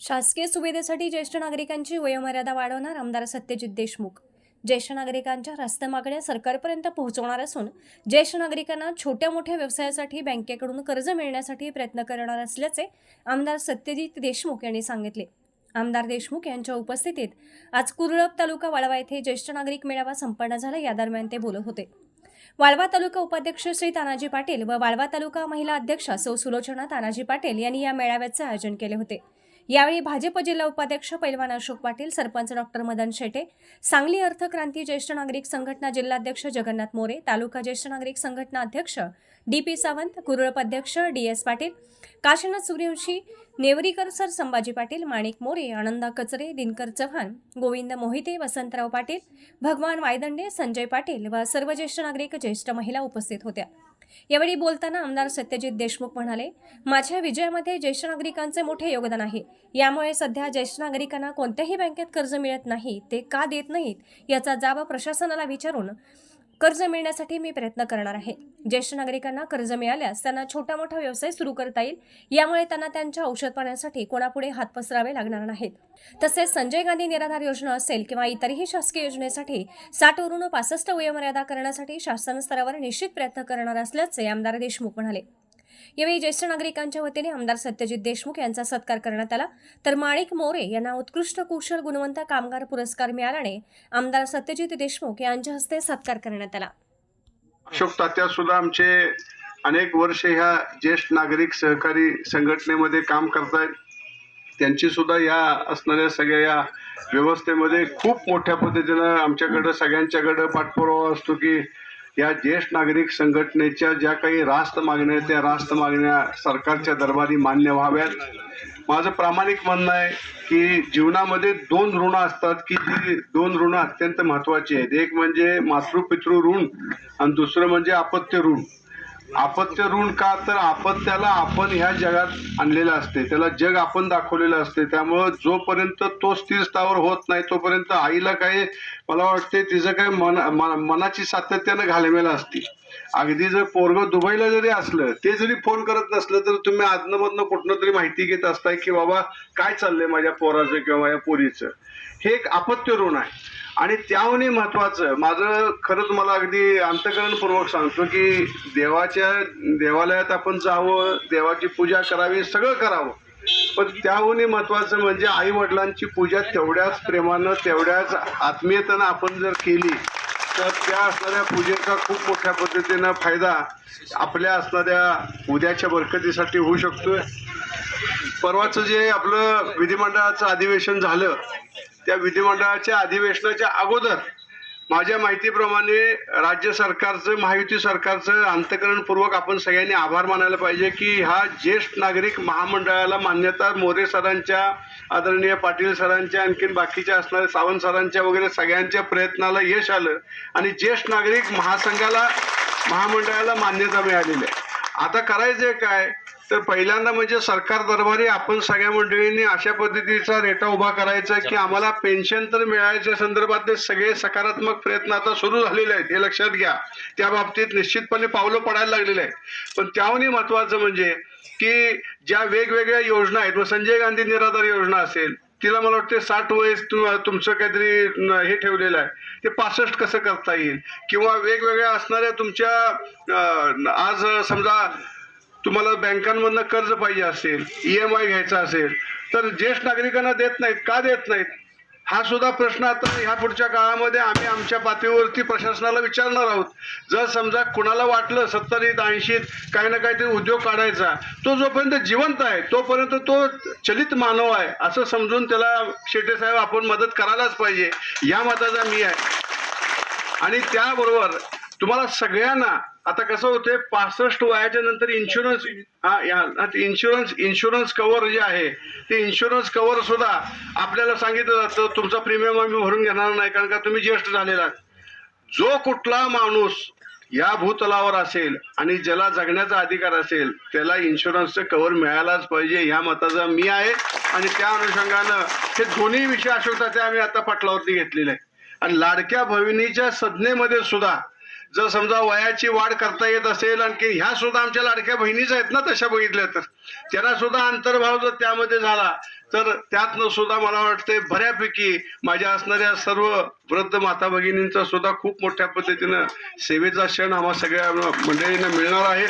शासकीय सुविधेसाठी ज्येष्ठ नागरिकांची वयोमर्यादा वाढवणार आमदार सत्यजित देशमुख. ज्येष्ठ नागरिकांच्या रास्त मागण्या सरकारपर्यंत पोहोचवणार असून ज्येष्ठ नागरिकांना छोट्या मोठ्या व्यवसायासाठी बँकेकडून कर्ज मिळण्यासाठी प्रयत्न करणार असल्याचे आमदार सत्यजित देशमुख यांनी सांगितले. आमदार देशमुख यांच्या उपस्थितीत आज कुरळप तालुका वाळवा येथे ज्येष्ठ नागरिक मेळावा संपन्न झाला. या दरम्यान ते बोलत होते. वाळवा तालुका उपाध्यक्ष श्री तानाजी पाटील व वाळवा तालुका महिला अध्यक्ष सौ सुलोचना तानाजी पाटील यांनी या मेळाव्याचे आयोजन केले होते. यावेळी भाजप जिल्हा उपाध्यक्ष पैलवान अशोक पाटील सरपंच डॉक्टर मदन शेटे सांगली अर्थक्रांती ज्येष्ठ नागरिक संघटना जिल्हाध्यक्ष जगन्नाथ मोरे तालुका ज्येष्ठ नागरिक संघटना अध्यक्ष डी पी सावंत कुरळप अध्यक्ष D S Patil Kashinath Suryawanshi Nevrikar sir Sambhaji Patil Manik More Ananda Kachare Dinkar Chavan Govind Mohite Vasantrao Patil भगवान वायदंडे संजय पाटील व सर्व ज्येष्ठ नागरिक ज्येष्ठ महिला उपस्थित होत्या. यावेळी बोलताना आमदार सत्यजित देशमुख म्हणाले माझ्या विजयामध्ये ज्येष्ठ नागरिकांचे मोठे योगदान आहे. यामुळे सध्या ज्येष्ठ नागरिकांना कोणत्याही बँकेत कर्ज मिळत नाही ते का देत नाहीत याचा जाब प्रशासनाला विचारून कर्ज मिळण्यासाठी मी प्रयत्न करणार आहे. ज्येष्ठ नागरिकांना कर्ज मिळाल्यास त्यांना छोटा मोठा व्यवसाय सुरू करता येईल. यामुळे त्यांना त्यांच्या औषध पाण्यासाठी कोणापुढे हात पसरावे लागणार नाहीत. तसेच संजय गांधी निराधार योजना असेल किंवा इतरही शासकीय योजनेसाठी साठ वरून पासष्ट वयोमर्यादा करण्यासाठी शासन स्तरावर निश्चित प्रयत्न करणार असल्याचे आमदार देशमुख म्हणाले. यावेळी ज्येष्ठ नागरिकांच्या वतीने आमदार सत्यजित देशमुख यांचा सत्कार करण्यात आला. तर माणिक मोरे यांना उत्कृष्ट कुशल गुणवंत कामगार पुरस्कार मिळाल्याने आमदार सत्यजित देशमुख यांच्या हस्ते सत्कार करण्यात आला. अशोक तात्या सुद्धा आमचे अनेक वर्ष ह्या ज्येष्ठ नागरिक सहकारी संघटनेमध्ये काम करतायत. त्यांची सुद्धा या असणाऱ्या सगळ्या या व्यवस्थेमध्ये खूप मोठ्या पद्धतीनं आमच्याकडं सगळ्यांच्याकडं पाठपुरावा असतो की या ज्येष्ठ नागरिक संघटनेच्या ज्या काही रास्त मागण्या आहेत त्या रास्त मागण्या सरकारच्या दरबारी मान्य व्हाव्यात. माझं प्रामाणिक म्हणणं आहे की जीवनामध्ये दोन ऋण असतात की जी दोन ऋण अत्यंत महत्वाची आहेत. एक म्हणजे मातृपितृ ऋण आणि दुसरं म्हणजे अपत्य ऋण. आपत्य ऋण का? तर आपत्याला आपण ह्या जगात आणलेलं असते. त्याला जग आपण दाखवलेलं असते. त्यामुळं जोपर्यंत तो स्थिर स्थावर होत नाही तोपर्यंत आईला काय मला वाटते तिचं काय मन मन- मनाची सातत्यानं घालवेला असते. अगदी जर पोरग दुबईला जरी असलं ते जरी फोन करत नसलं तर तुम्ही आदनमधनं कुठनं तरी माहिती घेत असताय की बाबा काय चाललंय माझ्या पोराचं किंवा माझ्या पोरीचं? हे एक अपत्य ऋण आहे. आणि त्याहूनही महत्वाचं माझं खरं तुम्हाला अगदी अंतकरणपूर्वक सांगतो की देवाच्या देवालयात आपण जावं देवाची पूजा करावी सगळं करावं. पण त्याहूनही महत्वाचं म्हणजे आई वडिलांची पूजा तेवढ्याच प्रेमानं तेवढ्याच आत्मीयतेनं आपण जर केली तर त्या असणाऱ्या पूजेचा खूप मोठ्या पद्धतीनं फायदा आपल्या असणाऱ्या उद्याच्या बरकतीसाठी होऊ शकतोय. परवाचं जे आपलं विधिमंडळाचं अधिवेशन झालं त्या विधिमंडळाच्या अधिवेशनाच्या अगोदर माझ्या माहितीप्रमाणे राज्य सरकारचं महायुती सरकारचं अंतकरणपूर्वक आपण सगळ्यांनी आभार मानायला पाहिजे की हा ज्येष्ठ नागरिक महामंडळाला मान्यता मोरे सरांच्या आदरणीय पाटील सरांच्या आणखीन बाकीच्या असणाऱ्या सावंत सरांच्या वगैरे सगळ्यांच्या प्रयत्नाला यश आलं आणि ज्येष्ठ नागरिक महासंघाला महामंडळाला मान्यता मिळालेली आहे. आता करायचं काय? तर पहिल्यांदा म्हणजे सरकार दरबारी आपण सगळ्या मंडळींनी अशा पद्धतीचा रेटा उभा करायचा की आम्हाला पेन्शन तर मिळायच्या संदर्भातले सगळे सकारात्मक प्रयत्न आता सुरू झालेले आहेत हे लक्षात घ्या. त्या बाबतीत निश्चितपणे पावलं पडायला लागलेले आहेत. पण त्याहूनही महत्वाचं म्हणजे की ज्या वेगवेगळ्या योजना आहेत मग संजय गांधी निराधार योजना असेल तिला मला वाटते साठ वय तु- तुमचं काहीतरी हे ठेवलेलं आहे. ते पासष्ट कसं करता येईल? किंवा वेगवेगळ्या असणाऱ्या तुमच्या आज समजा तुम्हाला बँकांमधनं कर्ज पाहिजे असेल ई एम आय घ्यायचा असेल तर ज्येष्ठ नागरिकांना देत नाहीत का देत नाहीत? हा सुद्धा प्रश्न आता ह्या पुढच्या काळामध्ये आम्ही आमच्या पातळीवरती प्रशासनाला विचारणार आहोत. जर समजा कुणाला वाटलं सत्तरीत ऐंशीत काही ना काहीतरी उद्योग काढायचा तो जोपर्यंत जिवंत आहे तोपर्यंत तो चलित मानव आहे असं समजून त्याला शेटे साहेब आपण मदत करायलाच पाहिजे. या मताचा मी आहे. आणि त्याबरोबर तुम्हाला सगळ्यांना आता कसं होतंय पासष्ट वयाच्या नंतर इन्शुरन्स हा या इन्शुरन्स इन्शुरन्स कव्हर जे आहे ते इन्शुरन्स कव्हर सुद्धा आपल्याला सांगितलं जातं तुमचा प्रीमियम आम्ही भरून घेणार नाही कारण का तुम्ही ज्येष्ठ झालेला जो कुठला माणूस या भूतलावर असेल आणि ज्याला जगण्याचा अधिकार असेल त्याला इन्शुरन्सचं कव्हर मिळायलाच पाहिजे ह्या मताचा मी आहे. आणि त्या अनुषंगानं हे दोन्ही विषय अशोकता ते आम्ही आता पटलावरती घेतलेले आहे आणि लाडक्या भगिनीच्या संज्ञेमध्ये सुद्धा जर समजा वयाची वाढ करता येत असेल आणखी ह्या सुद्धा आमच्या लाडक्या बहिणीच आहेत ना तशा बघितल्या तर त्यांना सुद्धा अंतर्भाव जर त्यामध्ये झाला तर त्यातनं सुद्धा मला वाटते बऱ्यापैकी माझ्या असणाऱ्या सर्व वृद्ध माता भगिनींचा सुद्धा खूप मोठ्या पद्धतीनं सेवेचा क्षण आम्हा सगळ्या मंडळींना मिळणार आहे.